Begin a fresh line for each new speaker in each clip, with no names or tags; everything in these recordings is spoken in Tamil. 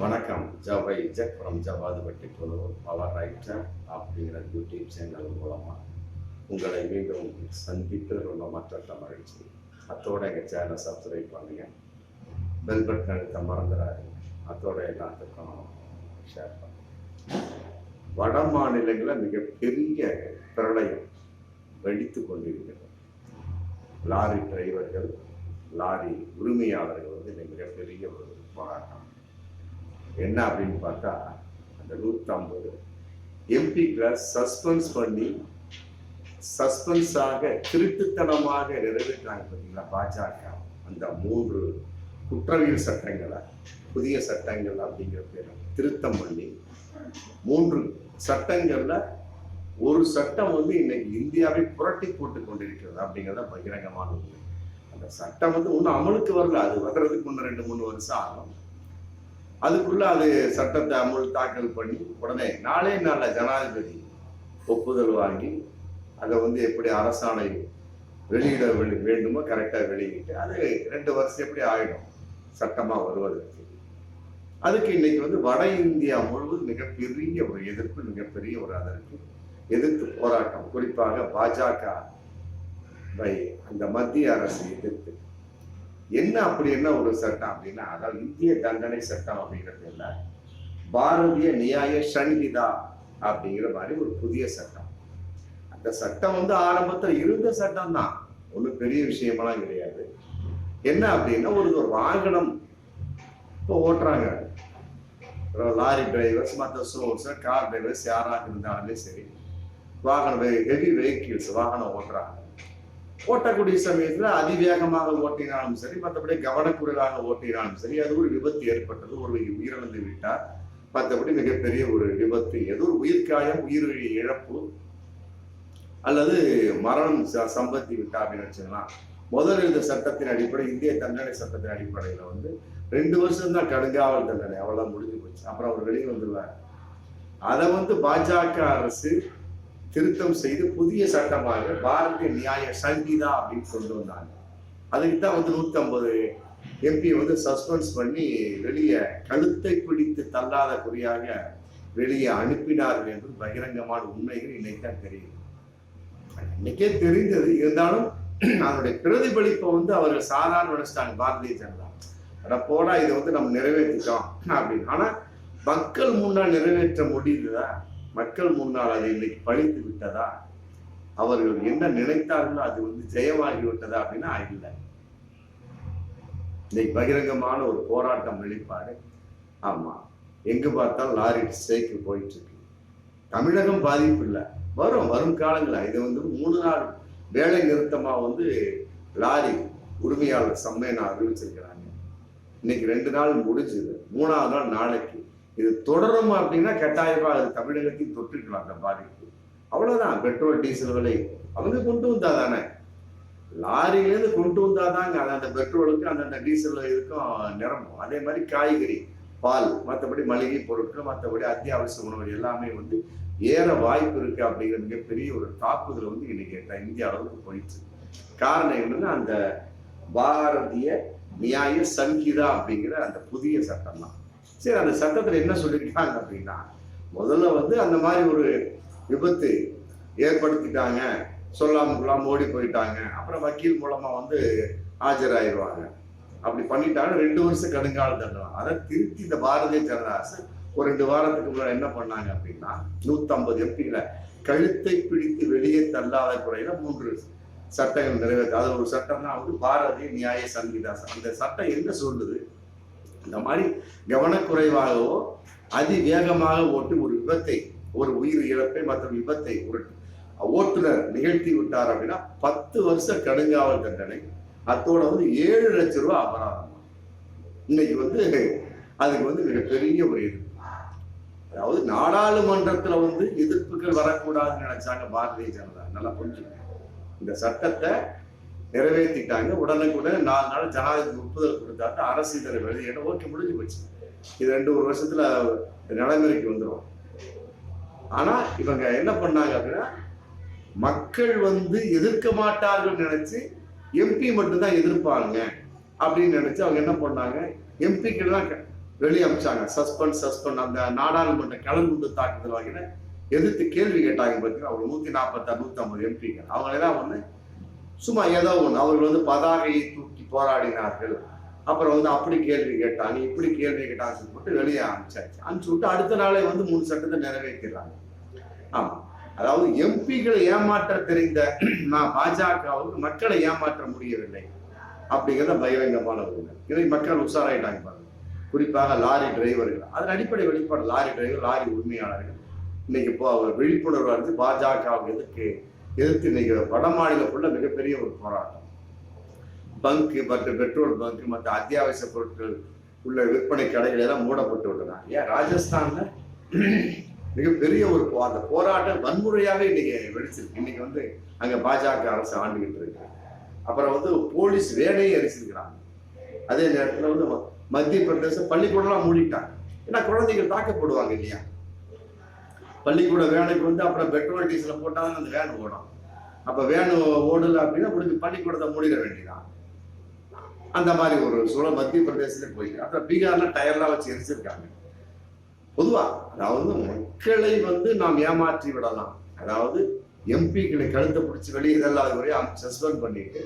வணக்கம். ஜவை ஜெக் ஃப்ரம் ஜவாதுபட்டி குழு பவர் ரைட்டர் அப்படிங்கிற யூடியூப் சேனல் மூலமாக உங்களை மீண்டும் சந்திப்பது ரொம்ப மற்ற மகிழ்ச்சி. அத்தோட எங்கள் சேனலை சப்ஸ்கிரைப் பண்ணுங்கள் பெல் பட்டன் அழுத்த மறந்துடாதீங்க. அத்தோட எல்லாத்துக்கும் ஷேர் பண்ணுங்க. வட மாநிலங்களில் மிகப்பெரிய பிரளயம் வெடித்து கொண்டிருக்கிறது. லாரி டிரைவர்கள் லாரி உரிமையாளர்கள் வந்து இன்னைக்கு மிகப்பெரிய ஒரு போராட்டம். என்ன அப்படின்னு பார்த்தா அந்த நூற்றம்பது. எம்பிக்களை சஸ்பென்ஸ் பண்ணி சஸ்பென்ஸாக திருட்டுத்தனமாக நிறைவேற்றாங்க பார்த்தீங்களா பாஜக. அந்த மூன்று குற்றவியல் சட்டங்களை புதிய சட்டங்கள் அப்படிங்கிற பேர் திருத்தம் பண்ணி மூன்று சட்டங்கள்ல ஒரு சட்டம் வந்து இன்னைக்கு இந்தியாவை புரட்டி போட்டு கொண்டிருக்கிறது அப்படிங்கிறத பகிரங்கமான உண்மை. அந்த சட்டம் வந்து இன்னும் அமலுக்கு வரல. அது வர்றதுக்கு முன்ன ரெண்டு மூணு வருஷம் ஆகும். அதுக்குள்ள அது சட்டத்தை அமுல் தாக்கல் பண்ணி உடனே நாளே நாளில் ஜனாதிபதி ஒப்புதல் வாங்கி அதை வந்து எப்படி அரசாணை வெளியிட வெளி- வேண்டுமோ கரெக்டாக வெளியிட்டு அது ரெண்டு வருஷம் எப்படி ஆயிடும்? சட்டமாக வருவதற்கு. அதுக்கு இன்னைக்கு வந்து வட இந்தியா முழுவதும் மிகப்பெரிய ஒரு எதிர்ப்பு மிகப்பெரிய ஒரு அதற்கு எதிர்த்து போராட்டம். குறிப்பாக பாஜக பை அந்த மத்திய அரசு எதிர்த்து. என்ன அப்படி என்ன ஒரு சட்டம் அப்படின்னா அதாவது இந்திய தண்டனை சட்டம் அப்படிங்கிறது இல்லை பாரதிய நியாய சன்ஹிதா அப்படிங்கிற மாதிரி ஒரு புதிய சட்டம். அந்த சட்டம் வந்து ஆரம்பத்தில் இருந்த சட்டம் தான். ஒன்றும் பெரிய விஷயமெல்லாம் கிடையாது. என்ன அப்படின்னா ஒரு ஒரு வாகனம் இப்போ ஓட்டுறாங்க. லாரி டிரைவர்ஸ் மற்ற சோர்ஸ் கார் டிரைவர்ஸ் யாராக இருந்தாலுமே சரி வாகனம் ஹெவி வெஹிக்கிள்ஸ் வாகனம் ஓட்டுறாங்க. ஓட்டக்கூடிய சமயத்துல அதிவேகமாக ஓட்டினாலும் சரி மற்றபடி கவனக்குறைவாக ஓட்டினாலும் சரி அது ஒரு விபத்து ஏற்பட்டது ஒரு உயிரிழந்து விட்டார். மற்றபடி மிகப்பெரிய ஒரு விபத்து. ஏதோ ஒரு உயிர்காயம் உயிர் இழப்பு அல்லது மரணம் ச- சம்பத்தி விட்டா அப்படின்னு வச்சுக்கலாம். முதல் இந்த சட்டத்தின் அடிப்படை இந்திய தண்டனை சட்டத்தின் அடிப்படையில வந்து ரெண்டு வருஷம் தான் கடுங்காவல் தண்டனை அவ்வளவு முடிஞ்சு போச்சு. அப்புறம் அவர் வெளியே வந்துருவார் அதை வந்து பாஜக அரசு திருத்தம் செய்து புதிய சட்டமாக பாரதிய நியாய சங்கீதா அப்படின்னு கொண்டு வந்தாங்க. அதுக்கு தான் வந்து நூத்தி ஐம்பது எம்பி வந்து சஸ்பென்ஸ் பண்ணி வெளியே கழுத்தை பிடித்து தள்ளாத குறியாக வெளியே அனுப்பினார்கள் என்று பகிரங்கமான உண்மைகள் இன்னைக்கு தான் தெரியுது. இன்னைக்கே தெரிந்தது. இருந்தாலும் அதனுடைய பிரதிபலிப்பை வந்து அவர்கள் சாதாரண நினைச்சிட்டாங்க பாரதிய ஜனதா. அட போடா இதை வந்து நம்ம நிறைவேற்றிட்டோம் அப்படின்னு. ஆனா மக்கள் முன்னால் நிறைவேற்ற முடியுதுதான் மக்கள் முன்னால் அதை இன்னைக்கு பழித்து விட்டதா? அவர்கள் என்ன நினைத்தார்களோ அது வந்து ஜெயமாகி விட்டதா அப்படின்னா இல்லை. இன்னைக்கு பகிரங்கமான ஒரு போராட்டம் வெளிப்பாடு. ஆமா எங்க பார்த்தாலும் லாரி சேக்கு போயிட்டு இருக்கு தமிழகம் பாதிப்பு இல்லை. வரும் வரும் காலங்களா? இது வந்து மூணு நாள் வேலை நிறுத்தமா வந்து லாரி உரிமையாளர் சம்மேளனம் அறிவிச்சிருக்கிறாங்க. இன்னைக்கு ரெண்டு நாள் முடிஞ்சுது. மூணாவது நாள் நாளைக்கு. இது தொடரும் அப்படின்னா கட்டாயமா அது தமிழகத்தையும் தொற்றிக்கலாம் அந்த பாதிப்பு. அவ்வளவுதான் பெட்ரோல் டீசல் விலை. அவங்க கொண்டு வந்தா தானே. லாரியிலேருந்து கொண்டு வந்தாதாங்க அது அந்த பெட்ரோலுக்கு அந்தந்த டீசல் இதுக்கும் நிரம்பும். அதே மாதிரி காய்கறி பால் மற்றபடி மளிகை பொருட்கள் மற்றபடி அத்தியாவசிய உணவு எல்லாமே வந்து ஏற வாய்ப்பு இருக்கு அப்படிங்கிற மிகப்பெரிய ஒரு தாக்குதல் வந்து இன்னைக்கு த- இந்திய அளவுக்கு போயிடுச்சு. காரணம் என்னன்னா அந்த பாரதிய நியாய சங்கீதா அப்படிங்கிற அந்த புதிய சட்டம் தான் சரி அந்த சட்டத்தில் என்ன சொல்லியிருக்காங்க அப்படின்னா முதல்ல வந்து அந்த மாதிரி ஒரு விபத்து ஏற்படுத்திட்டாங்க. சொல்லாம கொள்ளாம ஓடி போயிட்டாங்க. அப்புறம் வக்கீல் மூலமா வந்து ஆஜராயிருவாங்க அப்படி பண்ணிட்டாங்க. ரெண்டு வருஷம் கடுங்கால தண்டனை. அதை திருத்தி இந்த பாரதிய ஜனதா அரசு ஒரு ரெண்டு வாரத்துக்கு முன்னாடி என்ன பண்ணாங்க அப்படின்னா நூத்தம்பது எம்பிகளை கழுத்தை பிடித்து வெளியே தள்ளாத குறையில மூன்று சட்டங்கள் நிறைவேற்ற. அது ஒரு சட்டம் தான் வந்து பாரதிய நியாய சங்கீதா அந்த சட்டம் என்ன சொல்லுது? இந்த மாதிரி கவனக்குறைவாகவோ அதிவேகமாக ஓட்டி ஒரு விபத்தை ஒரு உயிர் இழப்பை மற்றும் விபத்தை ஒரு ஓட்டுநர் நிகழ்த்தி விட்டார் அப்படின்னா பத்து வருஷ கடுங்காவல் தண்டனை அத்தோட வந்து ஏழு லட்சம் ரூபாய் அபராதம். இன்னைக்கு வந்து அதுக்கு வந்து மிகப்பெரிய ஒரு எதிர்ப்பு. அதாவது நாடாளுமன்றத்துல வந்து எதிர்ப்புகள் வரக்கூடாதுன்னு நினைச்சாங்க பாரதிய ஜனதா. நல்லா புரிஞ்சுங்க. இந்த சட்டத்தை நிறைவேற்றிட்டாங்க. உடனுக்குடன் நாலு நாள் ஜனாதிபதி ஒப்புதல் கொடுத்தாட்டு அரசு இதனை வெளியிட ஓகே முடிஞ்சு போச்சு. இது ரெண்டு ஒரு வருஷத்துல நடைமுறைக்கு வந்துடும் ஆனா இவங்க என்ன பண்ணாங்க அப்படின்னா மக்கள் வந்து எதிர்க்க மாட்டார்கள் நினைச்சு எம்பி மட்டும்தான் எதிர்ப்பாங்க அப்படின்னு நினைச்சு அவங்க என்ன பண்ணாங்க? எம்பிக்கெல்லாம் வெளியே அமிச்சாங்க. சஸ்பெண்ட் சஸ்பெண்ட் அந்த நாடாளுமன்ற கலந்துண்டு தாக்குதல் வகையில எதிர்த்து கேள்வி கேட்டாங்க பார்த்தீங்கன்னா அவங்க நூத்தி நாற்பத்தாறு நூத்தி ஐம்பது எம்பிக்கள். அவங்களெல்லாம் வந்து சும்மா ஏதோ ஒன்று அவர்கள் வந்து பதாகையை தூக்கி போராடினார்கள். அப்புறம் வந்து அப்படி கேள்வி கேட்டாங்க. இப்படி கேள்வி கேட்டாங்க சொல்லிட்டு வெளியே அனுப்பிச்சாச்சு. அனுப்பிச்சு விட்டு அடுத்த நாளே வந்து மூணு சட்டத்தை நிறைவேற்றிடுறாங்க. ஆமாம் அதாவது எம்பிகளை ஏமாற்ற தெரிந்த நான் பாஜகவுக்கு மக்களை ஏமாற்ற முடியவில்லை. அப்படிங்கிறத பகிரங்கமான உண்மை. இதை மக்கள் உஷாராயிட்டாங்க பாருங்க. குறிப்பாக லாரி டிரைவர்கள். அதன் அடிப்படை வெளிப்பாடு லாரி டிரைவர் லாரி உரிமையாளர்கள். இன்னைக்கு இப்போ விழிப்புணர்வு வந்து பாஜகவுக்கு எதிர்க்கு எதிர்த்து நிற்கிற வட மாநிலம் ஃபுல்லாக மிகப்பெரிய ஒரு போராட்டம். பங்கு மற்ற பெட்ரோல் பங்கு மற்ற அத்தியாவசிய பொருட்கள் உள்ள விற்பனை கடைகள் எல்லாம் மூடப்பட்டு விட்டன ஏன்? ராஜஸ்தான்ல மிகப்பெரிய ஒரு அந்த போராட்டம் வன்முறையாகவே இன்னைக்கு வெடிச்சிருக்கு. இன்னைக்கு வந்து அங்க பாஜக அரசு ஆண்டுகிட்டு இருக்கு. அப்புறம் வந்து போலீஸ் வேலையை அரிசிருக்கிறாங்க அதே நேரத்தில் வந்து ம- மத்திய பிரதேசம் பள்ளிக்கூடம்லாம் மூடிட்டாங்க. ஏன்னா குழந்தைகள் தாக்கப்படுவாங்க இல்லையா? பள்ளிக்கூட வேனுக்கு வந்து அப்புறம் பெட்ரோல் டீசலை போட்டால் அந்த வேன் ஓடும். அப்ப வேன் ஓடல அப்படின்னா முடிஞ்சு பள்ளிக்கூடத்தை மூடிட வேண்டியதான் அந்த மாதிரி ஒரு சூழல் மத்திய பிரதேசத்துல போயிருக்கு அப்புறம் பீகார்ல டயர்லாம் வச்சு எரிச்சிருக்காங்க. பொதுவா அதாவது மக்களை வந்து நாம் ஏமாற்றி விடலாம். அதாவது எம்பிக்களை கழுத்தை பிடிச்சி வெளியே இதெல்லாம் வரையும் சஸ்பெண்ட் பண்ணிட்டு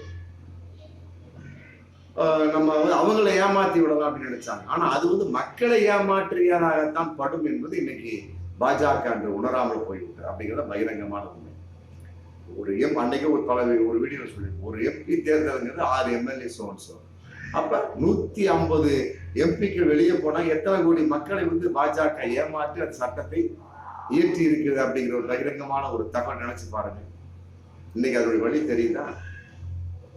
நம்ம வந்து அவங்கள ஏமாற்றி விடலாம் அப்படின்னு நினைச்சாங்க. ஆனா அது வந்து மக்களை ஏமாற்றியதாகத்தான் படும் என்பது இன்னைக்கு பாஜக என்று உணராமல் போய்விட்டு அப்படிங்கிறத பகிரங்கமான உண்மை. ஒரு எம் அன்னைக்கு ஒரு பல ஒரு வீடியோ சொல்லி ஒரு எம்பி தேர்தலுங்கிறது ஆறு எம்எல்ஏ சோன்சோ அப்ப நூத்தி ஐம்பது எம்பிக்கு வெளியே போனா எத்தனை கோடி மக்களை வந்து பாஜக ஏமாற்றி அந்த சட்டத்தை இயற்றி இருக்கிறது அப்படிங்கிற ஒரு பகிரங்கமான ஒரு தகவல் நினைச்சு பாருங்க. இன்னைக்கு அதனுடைய வழி தெரியுதா?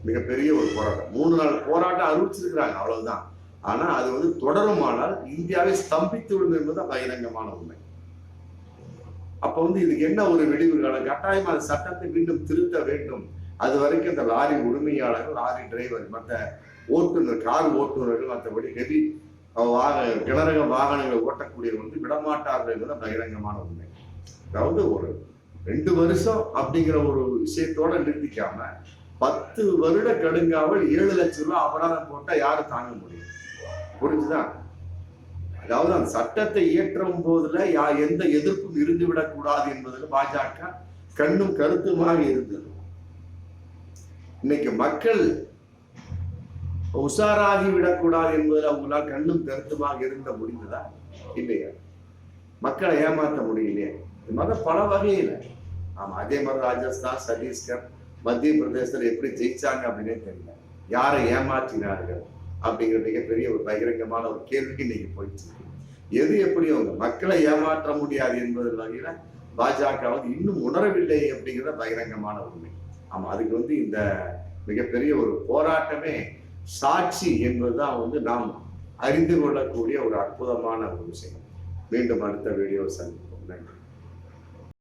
மிகப்பெரிய ஒரு போராட்டம். மூணு நாள் போராட்டம் அறிவிச்சிருக்கிறாங்க அவ்வளவுதான். ஆனா அது வந்து தொடருமானால் இந்தியாவை ஸ்தம்பித்து விடும் என்பது பகிரங்கமான உண்மை. அப்ப வந்து இதுக்கு என்ன ஒரு விடிவு காலம் கட்டாயம் அந்த சட்டத்தை மீண்டும் திருத்த வேண்டும். அது வரைக்கும் இந்த லாரி உரிமையாளர்கள் லாரி டிரைவர் மற்ற ஓட்டுநர் கார் ஓட்டுநர்கள் மற்றபடி ஹெவி வாகன கிணறக வாகனங்களை ஓட்டக்கூடியவர் வந்து விடமாட்டார்கள் என்பது பகிரங்கமான உண்மை. அதாவது ஒரு ரெண்டு வருஷம் அப்படிங்கிற ஒரு விஷயத்தோட நிறுத்திக்காம பத்து வருட கடுங்காவல் ஏழு லட்சம் ரூபாய் அபராதம் போட்டா யாரும் தாங்க முடியும். புரிஞ்சுதான் அதாவது அந்த சட்டத்தை இயற்றும் போதுல யா எந்த எதிர்ப்பும் இருந்து விடக்கூடாது என்பதில் பாஜக கண்ணும் கருத்துமாக இருந்தது. இன்னைக்கு மக்கள் உஷாராகி விடக்கூடாது என்பதில் அவங்களால் கண்ணும் கருத்துமாக இருந்த முடிந்ததா இல்லையா? மக்களை ஏமாற்ற முடியலையே. இது மாதிரி பல வகையில. ஆமா அதே மாதிரி ராஜஸ்தான் சத்தீஸ்கர் மத்திய பிரதேசத்தில் எப்படி ஜெயிச்சாங்க அப்படின்னே தெரியல. யாரை ஏமாற்றினார்கள்? அப்படிங்கிற மிகப்பெரிய ஒரு பகிரங்கமான ஒரு கேள்விக்கு இன்னைக்கு போயிடுச்சு எது எப்படி அவங்க மக்களை ஏமாற்ற முடியாது என்பது வகையில பாஜக வந்து இன்னும் உணரவில்லை அப்படிங்கிற பகிரங்கமான உண்மை. ஆமா அதுக்கு வந்து இந்த மிகப்பெரிய ஒரு போராட்டமே சாட்சி என்பதுதான் வந்து நாம் அறிந்து கொள்ளக்கூடிய ஒரு அற்புதமான ஒரு விஷயம். மீண்டும் அடுத்த வீடியோ சந்திப்போம். நன்றி.